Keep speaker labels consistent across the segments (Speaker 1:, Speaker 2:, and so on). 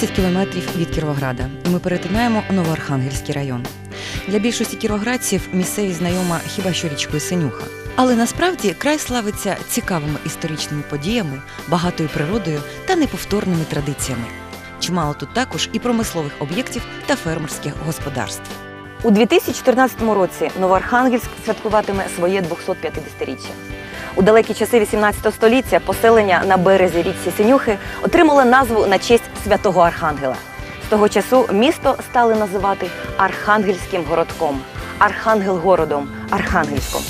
Speaker 1: 20 кілометрів від Кіровограда, ми перетинаємо Новоархангельський район. Для більшості кіровоградців місцевість знайома хіба що річкою Синюха. Але насправді край славиться цікавими історичними подіями, багатою природою та неповторними традиціями. Чимало тут також і промислових об'єктів та фермерських господарств. У 2014 році Новоархангельськ святкуватиме своє 250-річчя. У далекі часи 18 століття поселення на березі річці Синюхи отримало назву на честь святого Архангела. З того часу місто стали називати Архангельським городком, Архангел-городом, Архангельськом.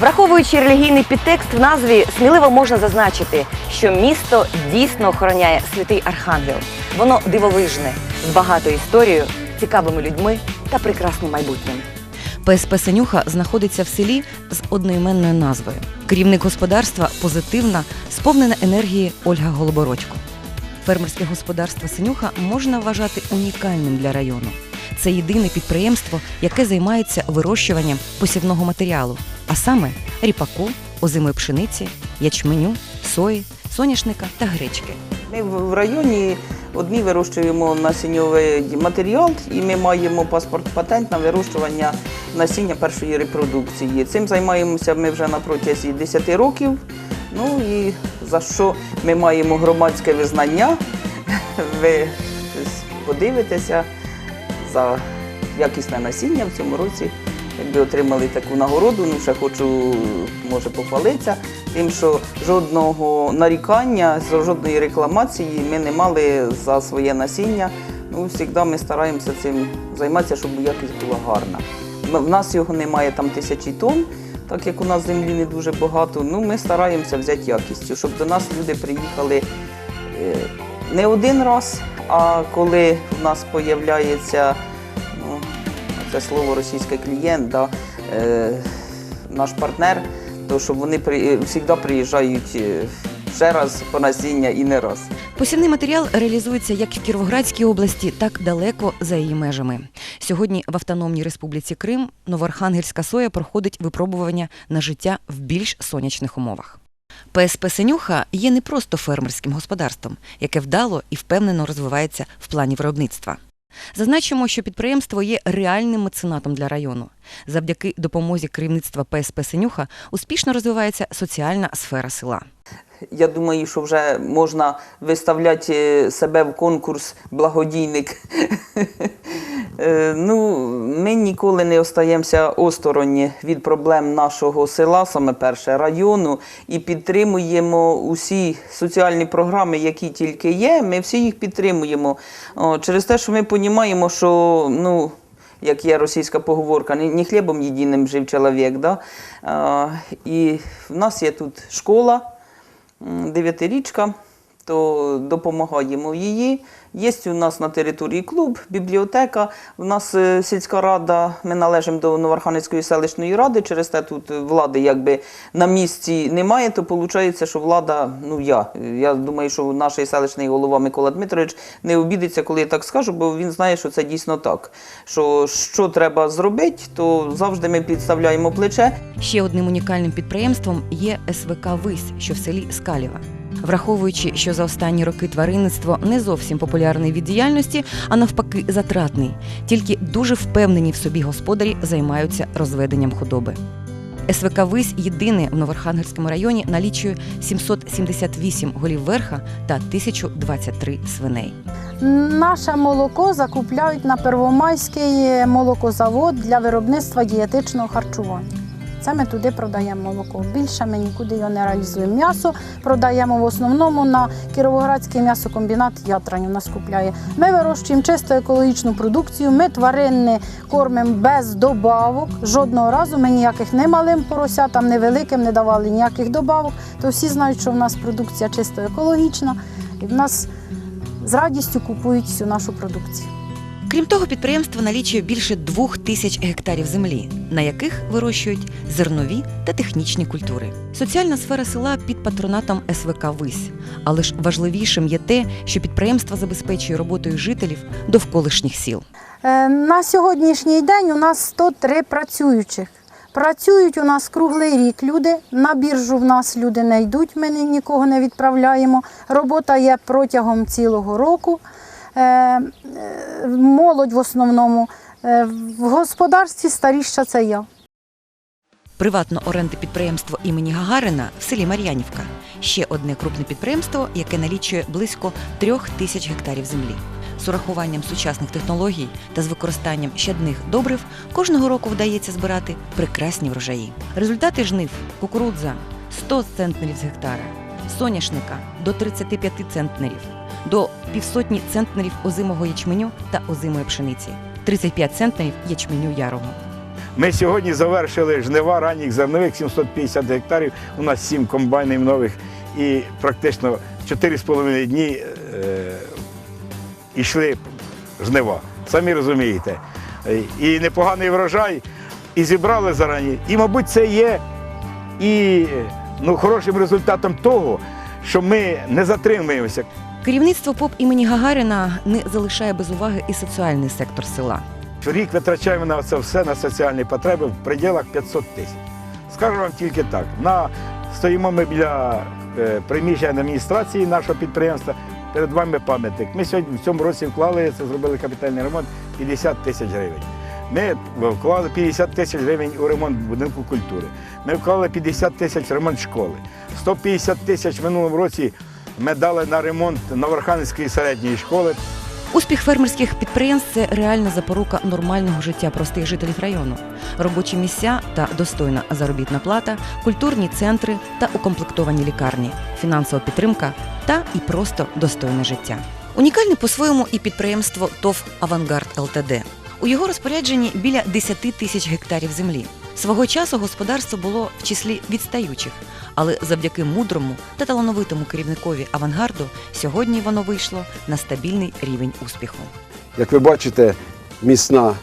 Speaker 1: Враховуючи релігійний підтекст в назві, сміливо можна зазначити, що місто дійсно охороняє святий Архангел. Воно дивовижне, з багатою історією, цікавими людьми та прекрасним майбутнім. ПСП Синюха знаходиться в селі з одноіменною назвою. Керівник господарства позитивна, сповнена енергії Ольга Голобородько. Фермерське господарство Синюха можна вважати унікальним для району. Це єдине підприємство, яке займається вирощуванням посівного матеріалу, а саме ріпаку, озимої пшениці, ячменю, сої, соняшника та гречки.
Speaker 2: Ми в районі одні вирощуємо насіннєвий матеріал, і ми маємо паспорт патент на вирощування насіння першої репродукції. Цим займаємося ми вже на протязі 10 років. Ну і за що ми маємо громадське визнання. Ви подивитеся за якісне насіння в цьому році. Якби отримали таку нагороду, ну ще хочу, може, похвалитися, тим, що жодного нарікання, жодної рекламації ми не мали за своє насіння. Ну, завжди ми стараємося цим займатися, щоб якість була гарна. В нас його немає там тисячі тонн, так як у нас землі не дуже багато. Ну, ми стараємося взяти якістю, щоб до нас люди приїхали е, не один раз, а коли в нас з'являється ну, це слово російський клієнт, да, е, наш партнер, то щоб вони при, завжди приїжджають е, ще раз по насіння і не раз.
Speaker 1: Посівний матеріал реалізується як в Кіровоградській області, так далеко за її межами. Сьогодні в Автономній Республіці Крим Новоархангельська соя проходить випробування на життя в більш сонячних умовах. ПСП Синюха є не просто фермерським господарством, яке вдало і впевнено розвивається в плані виробництва. Зазначимо, що підприємство є реальним меценатом для району. Завдяки допомозі керівництва ПСП Синюха успішно розвивається соціальна сфера села.
Speaker 2: Я думаю, що вже можна виставляти е, себе в конкурс благодійник. Е, Ну, ми ніколи не остаємося осторонні від проблем нашого села, саме перше району, і підтримуємо усі соціальні програми, які тільки є. Ми всі їх підтримуємо. Через те, що ми розуміємо, що ну. Як є російська поговорка, не, хлібом єдиним жив чоловік. Да? І в нас є тут школа, дев'ятирічка, то допомагаємо її. Є у нас на території клуб, бібліотека. У нас е, сільська рада, ми належимо до Новоархангельської селищної ради, через те тут влади якби на місці немає, то виходить, що влада, ну я. Я думаю, що наш селищний голова Микола Дмитрович не обідеться, коли я так скажу, бо він знає, що це дійсно так. Що що треба зробити, то завжди ми підставляємо плече.
Speaker 1: Ще одним унікальним підприємством є СВК Вись, що в селі Скалєва. Враховуючи, що за останні роки тваринництво не зовсім популярний від діяльності, а навпаки, затратний. Тільки дуже впевнені в собі господарі займаються розведенням худоби. СВК Вись єдине в Новоархангельському районі налічує 778 голів верха та 1023 свиней.
Speaker 3: Наше молоко закупляють на Первомайський молокозавод для виробництва дієтичного харчування. Ми туди продаємо молоко. Більше ми нікуди його не реалізуємо. М'ясо продаємо в основному на Кіровоградський м'ясокомбінат Ятрань у нас купляє. Ми вирощуємо чисто екологічну продукцію. Ми тваринне кормимо без добавок. Жодного разу ми ніяких не малим поросятам, не великим не давали ніяких добавок. То всі знають, що в нас продукція чисто екологічна, і в нас з радістю купують всю нашу продукцію.
Speaker 1: Крім того, підприємство налічує більше двох тисяч гектарів землі, на яких вирощують зернові та технічні культури. Соціальна сфера села під патронатом СВК Вись. Але ж важливішим є те, що підприємство забезпечує роботою жителів довколишніх сіл.
Speaker 3: Е, На сьогоднішній день у нас 103 працюючих. Працюють у нас круглий рік люди. На біржу в нас люди не йдуть, ми ні- нікого не відправляємо. Робота є протягом цілого року. Е, е, молодь в основному. Е, В господарстві старіша це я.
Speaker 1: Приватно оренди підприємство імені Гагарина в селі Мар'янівка. Ще одне крупне підприємство, яке налічує близько трьох тисяч гектарів землі. З урахуванням сучасних технологій та з використанням щадних добрив кожного року вдається збирати прекрасні врожаї. Результати жнив кукурудза 100 центнерів з гектара, соняшника до 35 центнерів, до півсотні центнерів озимого ячменю та озимої пшениці, 35 центнерів ячменю ярого.
Speaker 4: Ми сьогодні завершили жнива ранніх зернових 750 гектарів. У нас 7 комбайнів нових і практично 4,5 дні е, йшли жнива. Самі розумієте. Е, І непоганий врожай, і зібрали зарані. І, мабуть, це є і ну, хорошим результатом того, що ми не затримуємося.
Speaker 1: Керівництво ПОП імені Гагаріна не залишає без уваги і соціальний сектор села.
Speaker 4: Рік витрачаємо на це все на соціальні потреби в пределах 500 тисяч. Скажу вам тільки так: на стоїмо ми біля е, приміщення адміністрації нашого підприємства. Перед вами пам'ятник. Ми сьогодні в цьому році вклали це, зробили капітальний ремонт 50 тисяч гривень. Ми вклали 50 тисяч гривень у ремонт будинку культури. Ми вклали 50 тисяч ремонт школи. 150 тисяч в минулому році ми дали на ремонт Новорханської середньої школи.
Speaker 1: Успіх фермерських підприємств це реальна запорука нормального життя простих жителів району. Робочі місця та достойна заробітна плата, культурні центри та укомплектовані лікарні, фінансова підтримка та і просто достойне життя. Унікальне по-своєму і підприємство ТОВ Авангард ЛТД. У його розпорядженні біля 10 тисяч гектарів землі. Свого часу господарство було в числі відстаючих, але завдяки мудрому та талановитому керівникові авангарду сьогодні воно вийшло на стабільний рівень успіху.
Speaker 5: Як ви бачите, міцна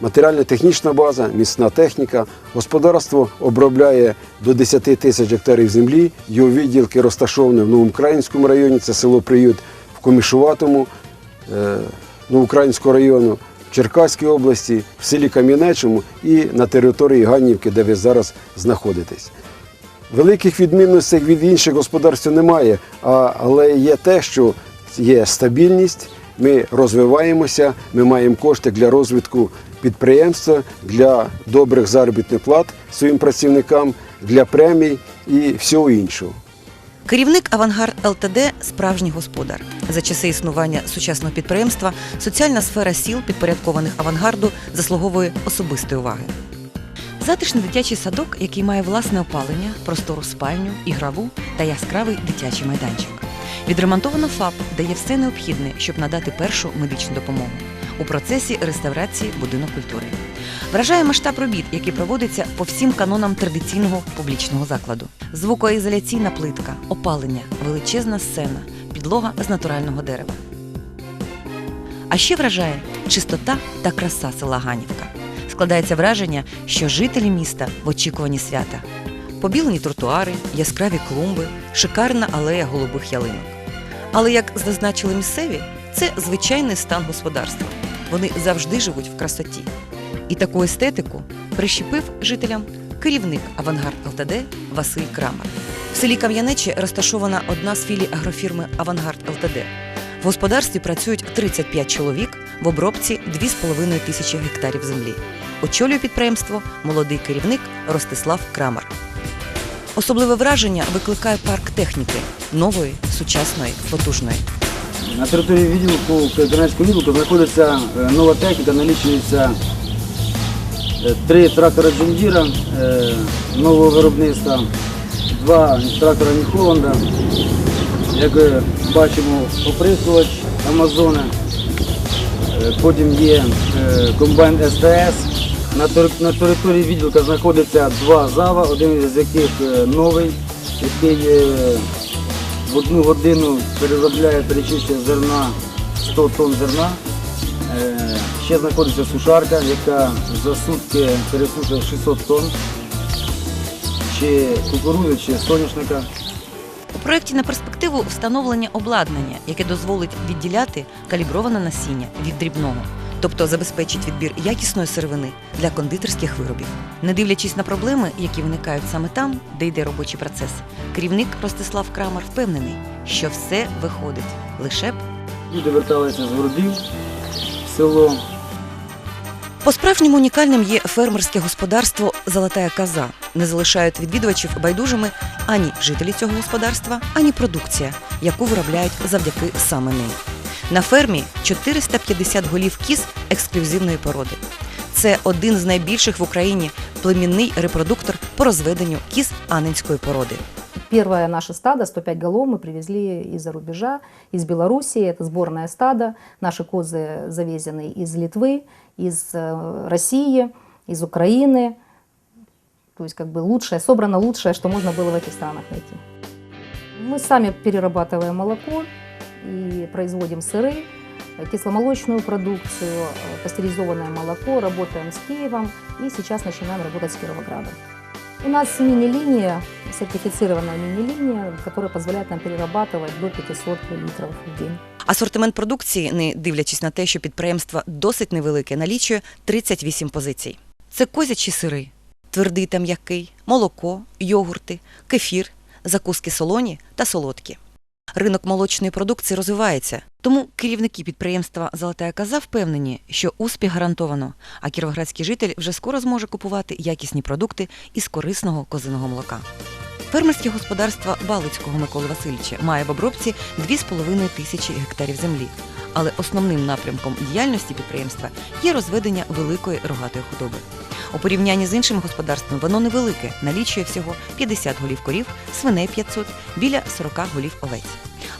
Speaker 5: матеріально-технічна база, міцна техніка. Господарство обробляє до 10 тисяч гектарів землі. Його відділки розташовані в Новоукраїнському районі, це село Приют в Комішуватому е, Новоукраїнського району, Черкаській області, в селі Кам'янечому і на території Ганнівки, де ви зараз знаходитесь. Великих відмінностей від інших господарств немає, але є те, що є стабільність, ми розвиваємося, ми маємо кошти для розвитку підприємства, для добрих заробітних плат своїм працівникам, для премій і всього іншого.
Speaker 1: Керівник Авангард ЛТД справжній господар. За часи існування сучасного підприємства соціальна сфера сіл, підпорядкованих авангарду, заслуговує особистої уваги. Затишний дитячий садок, який має власне опалення, простору спальню, ігрову та яскравий дитячий майданчик. Відремонтовано ФАП дає все необхідне, щоб надати першу медичну допомогу у процесі реставрації будинок культури. Вражає масштаб робіт, які проводяться по всім канонам традиційного публічного закладу. Звукоізоляційна плитка, опалення, величезна сцена, підлога з натурального дерева. А ще вражає чистота та краса села Ганівка. Складається враження, що жителі міста в очікуванні свята. Побілені тротуари, яскраві клумби, шикарна алея голубих ялинок. Але, як зазначили місцеві, це звичайний стан господарства. Вони завжди живуть в красоті. І таку естетику прищепив жителям керівник Авангард ЛТД Василь Крамер. В селі Кам'янечі розташована одна з філій агрофірми Авангард ЛТД. В господарстві працюють 35 чоловік в обробці 2,5 тисячі гектарів землі. Очолює підприємство молодий керівник Ростислав Крамер. Особливе враження викликає парк техніки нової, сучасної, потужної.
Speaker 6: На території відділку Кам'янецького відділку знаходиться е, нова техніка, налічується е, три трактора Джундіра е, нового виробництва, два трактора Ніхоланда, як бачимо, оприскувач Амазона, потім є е, комбайн СТС. На території відділка знаходиться два зава, один з яких е, новий, який е, в одну годину переробляє, перечищує зерна 100 тонн зерна. Е, Ще знаходиться сушарка, яка за сутки пересушує 600 тонн, чи кукурудзи, чи соняшника.
Speaker 1: У проєкті на перспективу встановлення обладнання, яке дозволить відділяти каліброване насіння від дрібного, тобто забезпечить відбір якісної сировини для кондитерських виробів. Не дивлячись на проблеми, які виникають саме там, де йде робочий процес, керівник Ростислав Крамер впевнений, що все виходить лише б
Speaker 6: Люди верталися з городів село.
Speaker 1: По-справжньому унікальним є фермерське господарство Золотая коза. Не залишають відвідувачів байдужими ані жителі цього господарства, ані продукція, яку виробляють завдяки саме ним. На фермі 450 голів кіз ексклюзивної породи. Це один з найбільших в Україні племінний репродуктор по розведенню кіз анинської породи.
Speaker 7: Первое наше стадо, 105 голов, мы привезли из-за рубежа, из Белоруссии. Это сборное стадо. Наши козы завезены из Литвы, из э, России, из Украины. То есть как бы лучшее, собрано лучшее, что можно было в этих странах найти. Мы сами перерабатываем молоко и производим сыры, э, кисломолочную продукцию, э, пастеризованное молоко, работаем с Киевом и сейчас начинаем работать с Кировоградом. У нас мини-линия, сертифицированная мини-линия, которая позволяет нам перерабатывать до 500 литров в день.
Speaker 1: Асортимент продукції, не дивлячись на те, що підприємство досить невелике, налічує 38 позицій. Це козячі сири, твердий та м'який, молоко, йогурти, кефір, закуски солоні та солодкі. Ринок молочної продукції розвивається, тому керівники підприємства Золотая коза впевнені, що успіх гарантовано, а кіровоградський житель вже скоро зможе купувати якісні продукти із корисного козиного молока. Фермерське господарство Балицького Миколи Васильовича має в обробці 2,5 тисячі гектарів землі. Але основним напрямком діяльності підприємства є розведення великої рогатої худоби. У порівнянні з іншими господарствами воно невелике, налічує всього 50 голів корів, свиней 500, біля 40 голів овець.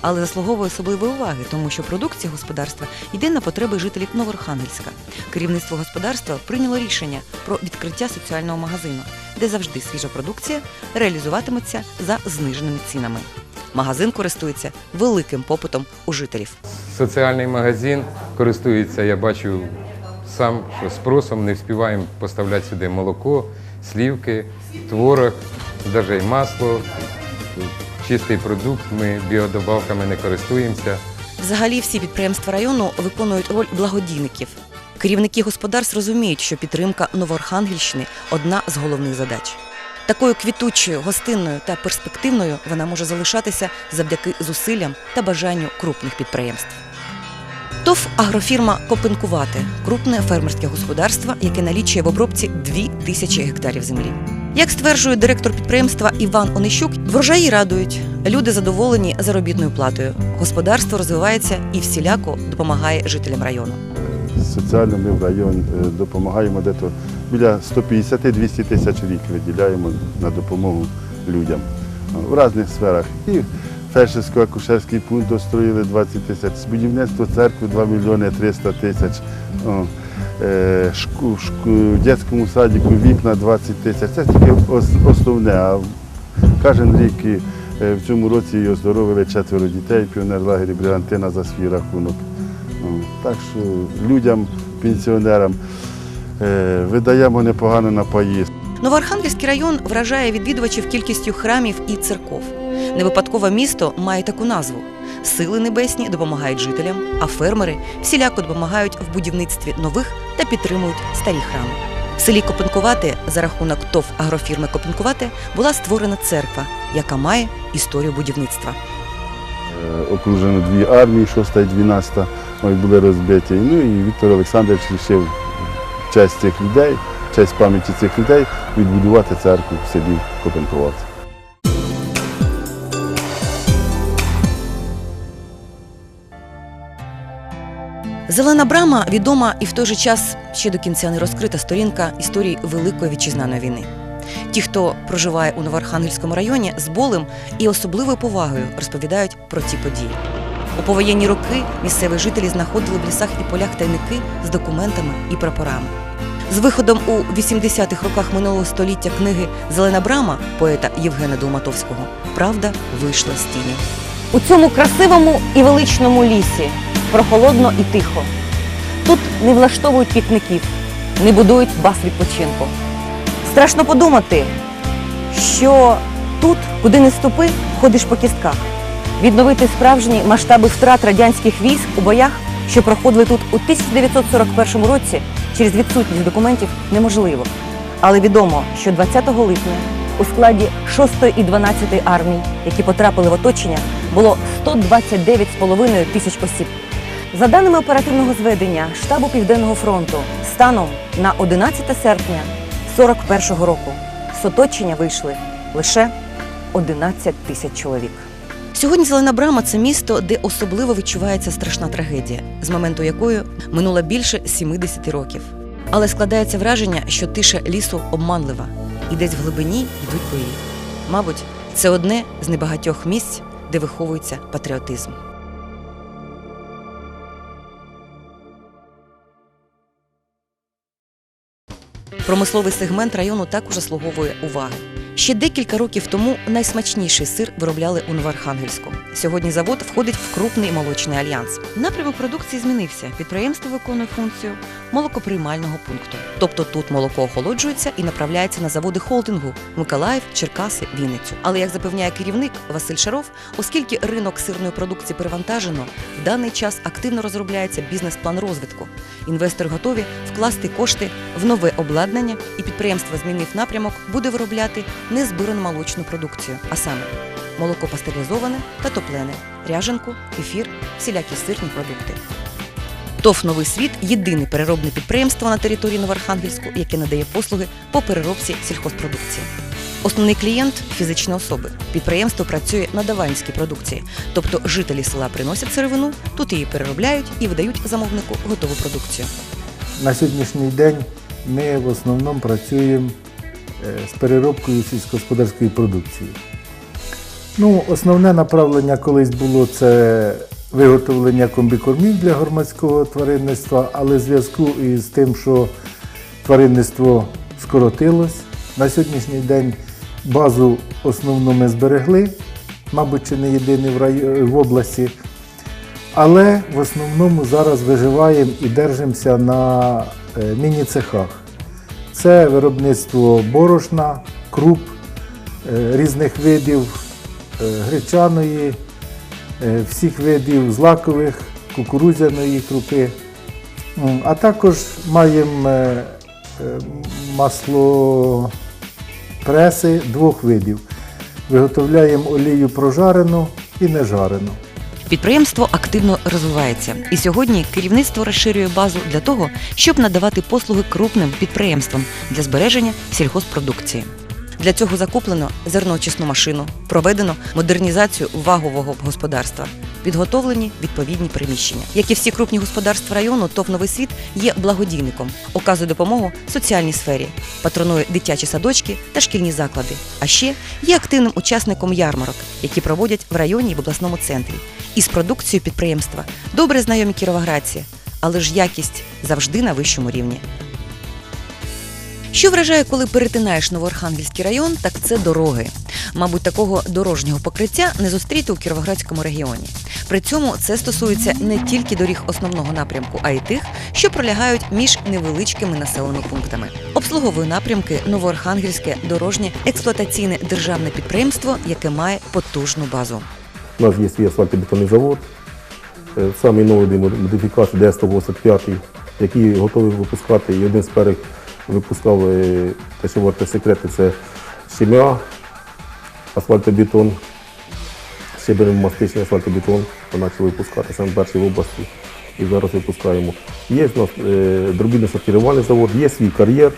Speaker 1: Але заслуговує особливої уваги, тому що продукція господарства йде на потреби жителів Новорхангельська. Керівництво господарства прийняло рішення про відкриття соціального магазину, де завжди свіжа продукція реалізуватиметься за зниженими цінами. Магазин користується великим попитом у жителів.
Speaker 8: Соціальний магазин користується, я бачу сам, що спросом не встигаємо поставляти сюди молоко, слівки, творог, навіть масло, чистий продукт. Ми біодобавками не користуємося.
Speaker 1: Взагалі всі підприємства району виконують роль благодійників. Керівники господарств розуміють, що підтримка Новоархангельщини одна з головних задач. Такою квітучою, гостинною та перспективною вона може залишатися завдяки зусиллям та бажанню крупних підприємств. ТОВ агрофірма Копенкувати крупне фермерське господарство, яке налічує в обробці 2 тисячі гектарів землі. Як стверджує директор підприємства Іван Онищук, врожаї радують, люди задоволені заробітною платою. Господарство розвивається і всіляко допомагає жителям району.
Speaker 9: Соціально ми в район е, допомагаємо десь біля 150-200 тисяч рік виділяємо на допомогу людям в різних сферах. І фельдшерсько-акушерський пункт достроїли 20 тисяч, будівництво церкви 2 мільйони 300 тисяч. Е, В дитячому садіку вікна 20 тисяч. Це тільки основне. А кожен рік е, в цьому році оздоровили четверо дітей, піонерлагері Бригантина за свій рахунок. Так що людям, пенсіонерам видаємо непогано на паї.
Speaker 1: Новоархангельський район вражає відвідувачів кількістю храмів і церков. Не випадково місто має таку назву. Сили небесні допомагають жителям, а фермери всіляко допомагають в будівництві нових та підтримують старі храми. В селі Копенкувате за рахунок ТОВ агрофірми Копенкувате була створена церква, яка має історію будівництва.
Speaker 9: Е, Окружено дві армії, 6 і 12 ой, були розбиті. Ну і Віктор Олександрович вирішив в честь цих людей, в пам'яті цих людей відбудувати церкву в селі Копенкувати.
Speaker 1: Зелена брама відома і в той же час ще до кінця не розкрита сторінка історії Великої вітчизнаної війни. Ті, хто проживає у Новоархангельському районі, з болем і особливою повагою розповідають про ці події. У повоєнні роки місцеві жителі знаходили в лісах і полях тайники з документами і прапорами. З виходом у 80-х роках минулого століття книги Зелена брама поета Євгена Долматовського Правда вийшла з тіні. У цьому красивому і величному лісі прохолодно і тихо. Тут не влаштовують пікників, не будують баз відпочинку. Страшно подумати, що тут, куди не ступи, ходиш по кістках. Відновити справжні масштаби втрат радянських військ у боях, що проходили тут у 1941 році через відсутність документів, неможливо. Але відомо, що 20 липня у складі 6 і 12 армій, які потрапили в оточення, було 129,5 тисяч осіб. За даними оперативного зведення штабу Південного фронту, станом на 11 серпня 41-го року з оточення вийшли лише 11 тисяч чоловік. Сьогодні Зелена Брама це місто, де особливо відчувається страшна трагедія, з моменту якої минуло більше 70 років. Але складається враження, що тиша лісу обманлива, і десь в глибині йдуть бої. Мабуть, це одне з небагатьох місць, де виховується патріотизм. Промисловий сегмент району також заслуговує уваги. Ще декілька років тому найсмачніший сир виробляли у Новоархангельську. Сьогодні завод входить в крупний молочний альянс. Напрямок продукції змінився. Підприємство виконує функцію молокоприймального пункту. Тобто тут молоко охолоджується і направляється на заводи холдингу Миколаїв, Черкаси, Вінницю. Але як запевняє керівник Василь Шаров, оскільки ринок сирної продукції перевантажено, в даний час активно розробляється бізнес-план розвитку. Інвестори готові вкласти кошти в нове обладнання, і підприємство змінив напрямок, буде виробляти незбирану молочну продукцію, а саме молоко пастеризоване та топлене, ряженку, кефір, всілякі сирні продукти. ТОВ Новий світ єдине переробне підприємство на території Новоархангельську, яке надає послуги по переробці сільхозпродукції. Основний клієнт фізичні особи. Підприємство працює на даванській продукції, тобто жителі села приносять сировину, тут її переробляють і видають замовнику готову продукцію.
Speaker 10: На сьогоднішній день ми в основному працюємо з переробкою сільськогосподарської продукції. Ну, основне направлення колись було це виготовлення комбікормів для громадського тваринництва, але в зв'язку із тим, що тваринництво скоротилось, на сьогоднішній день базу основну ми зберегли, мабуть, чи не єдиний в, рай... в області. Але в основному зараз виживаємо і держимося на е, міні-цехах. Це виробництво борошна, круп е, різних видів, е, гречаної, е, всіх видів злакових, кукурудзяної крупи. А також маємо маслопреси двох видів. Виготовляємо олію прожарену і нежарену.
Speaker 1: Підприємство активно розвивається, і сьогодні керівництво розширює базу для того, щоб надавати послуги крупним підприємствам для збереження сільхозпродукції. Для цього закуплено зерноочисну машину, проведено модернізацію вагового господарства, підготовлені відповідні приміщення. Як і всі крупні господарства району, ТОВ «Новий світ» є благодійником, оказує допомогу соціальній сфері, патронує дитячі садочки та шкільні заклади. А ще є активним учасником ярмарок, які проводять в районі і в обласному центрі. Із продукцією підприємства добре знайомі кіровоградці, але ж якість завжди на вищому рівні. Що вражає, коли перетинаєш Новоархангельський район, так це дороги. Мабуть, такого дорожнього покриття не зустріти у Кіровоградському регіоні. При цьому це стосується не тільки доріг основного напрямку, а й тих, що пролягають між невеличкими населеними пунктами. Обслуговує напрямки Новоархангельське дорожнє експлуатаційне державне підприємство, яке має потужну базу.
Speaker 11: У нас є свій асфальтобетонний завод, е, самий новий модифікат Д-185, який готовий випускати. І один з перших випускав е, те, секрети, це щем'я, асфальтобетон, щебенемастичний асфальтобетон. Ми почали випускати саме перший в області і зараз випускаємо. Є в нас е, дробільно-сортирувальний завод, є свій кар'єр.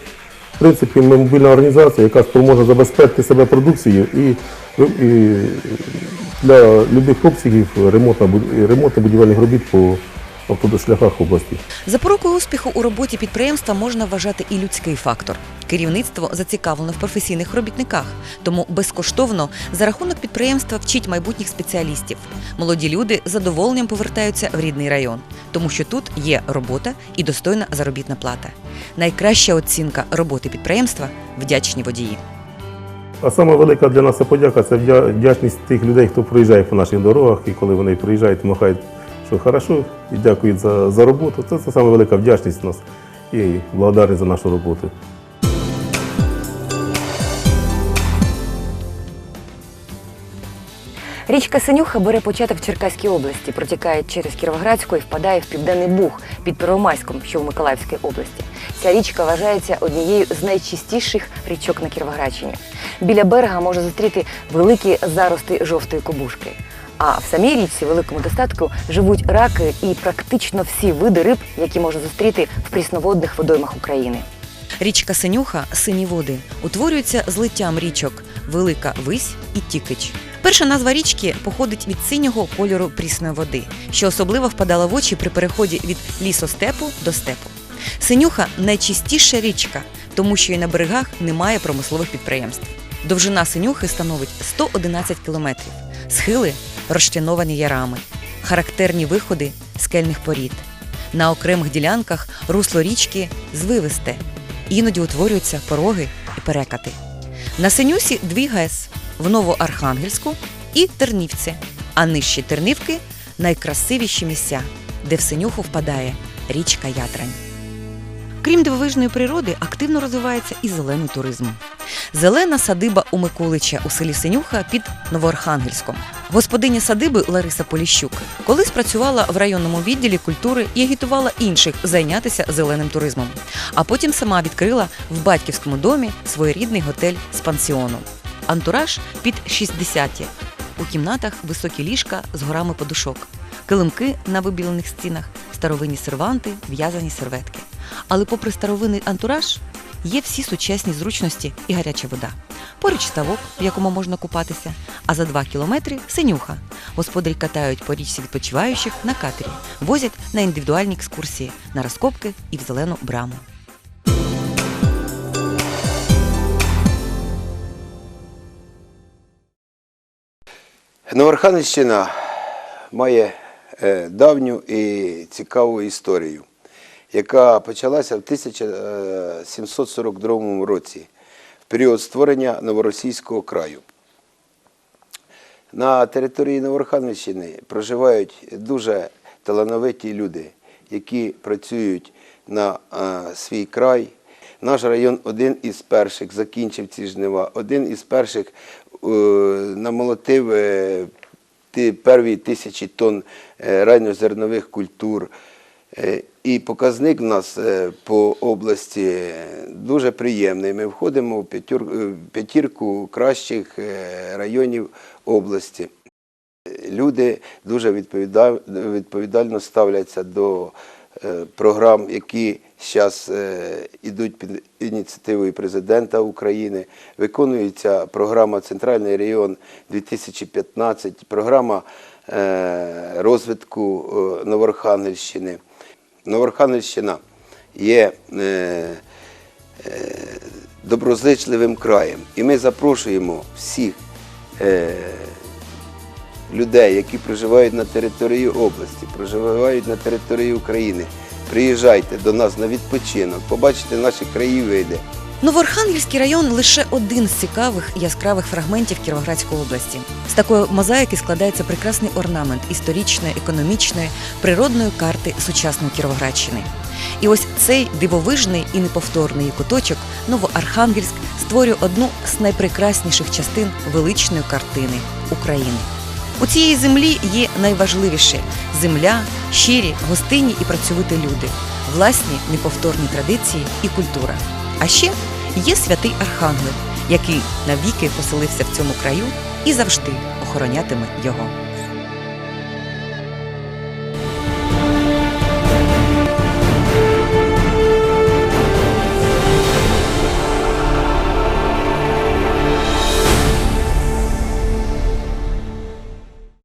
Speaker 11: В принципі, ми мобільна організація, яка спроможна забезпечити себе продукцією і, і для любих обсягів ремонтно- ремонтно-будівельних робіт по автошляхах області.
Speaker 1: Запорукою успіху у роботі підприємства можна вважати і людський фактор. Керівництво зацікавлено в професійних робітниках, тому безкоштовно за рахунок підприємства вчить майбутніх спеціалістів. Молоді люди з задоволенням повертаються в рідний район, тому що тут є робота і достойна заробітна плата. Найкраща оцінка роботи підприємства вдячні водії.
Speaker 11: А саме велика для нас подяка це вдячність тих людей, хто проїжджає по наших дорогах, і коли вони приїжджають, махають, що хорошо, і дякують за, за роботу. Це, це саме велика вдячність у нас і благодарність за нашу роботу.
Speaker 1: Річка Синюха бере початок в Черкаській області, протікає через Кіровоградську і впадає в Південний Буг під Первомайськом, що в Миколаївській області. Ця річка вважається однією з найчистіших річок на Кіровоградщині. Біля берега можна зустріти великі зарости жовтої кобушки. А в самій річці великому достатку живуть раки і практично всі види риб, які можна зустріти в прісноводних водоймах України. Річка Синюха сині води утворюється злиттям річок Велика Вись і Тікич. Перша назва річки походить від синього кольору прісної води, що особливо впадала в очі при переході від лісостепу до степу. Синюха найчистіша річка, тому що і на берегах немає промислових підприємств. Довжина синюхи становить 111 кілометрів, схили розчленовані ярами, характерні виходи скельних порід. На окремих ділянках русло річки звивисте, іноді утворюються пороги і перекати. На Синюсі дві ГЕС в Новоархангельську і Тернівці, а нижчі Тернівки найкрасивіші місця, де в Синюху впадає річка Ятрань. Крім дивовижної природи, активно розвивається і зелений туризм. Зелена садиба у Миколича у селі Синюха під Новоархангельськом. Господиня садиби Лариса Поліщук колись працювала в районному відділі культури і агітувала інших зайнятися зеленим туризмом. А потім сама відкрила в батьківському домі своєрідний готель з пансіоном. Антураж під 60-ті. У кімнатах високі ліжка з горами подушок, килимки на вибілених стінах, старовинні серванти, в'язані серветки. Але попри старовинний антураж, є всі сучасні зручності і гаряча вода. Поруч ставок, в якому можна купатися, а за два кілометри синюха. Господарі катають по річці відпочиваючих на катері, возять на індивідуальні екскурсії, на розкопки і в зелену браму.
Speaker 5: Новоархангельщина має е, давню і цікаву історію, яка почалася в 1742 році, в період створення Новоросійського краю. На території Новоархангельщини проживають дуже талановиті люди, які працюють на е, свій край. Наш район один із перших закінчив ці жнива, один із перших е, намолотив е, перві тисячі тонн е, райнозернових культур. Е, І показник у нас е, по області дуже приємний. Ми входимо в е, п'ятірку кращих районів області. Люди дуже відповіда- відповідально ставляться до програм, які зараз йдуть під ініціативою президента України. Виконується програма Центральний район 2015, програма розвитку Новорхангельщини. Новорхангельщина є е, е, доброзичливим краєм, і ми запрошуємо всіх е, людей, які проживають на території області, проживають на території України. Приїжджайте до нас на відпочинок, побачите наші краєвиди.
Speaker 1: Новоархангельський район лише один з цікавих яскравих фрагментів Кіровоградської області. З такої мозаїки складається прекрасний орнамент історичної, економічної, природної карти сучасної Кіровоградщини. І ось цей дивовижний і неповторний куточок Новоархангельськ створює одну з найпрекрасніших частин величної картини України. У цієї землі є найважливіше земля, щирі, гостинні і працьовиті люди, власні неповторні традиції і культура. А ще є святий Архангел, який навіки поселився в цьому краю і завжди охоронятиме його.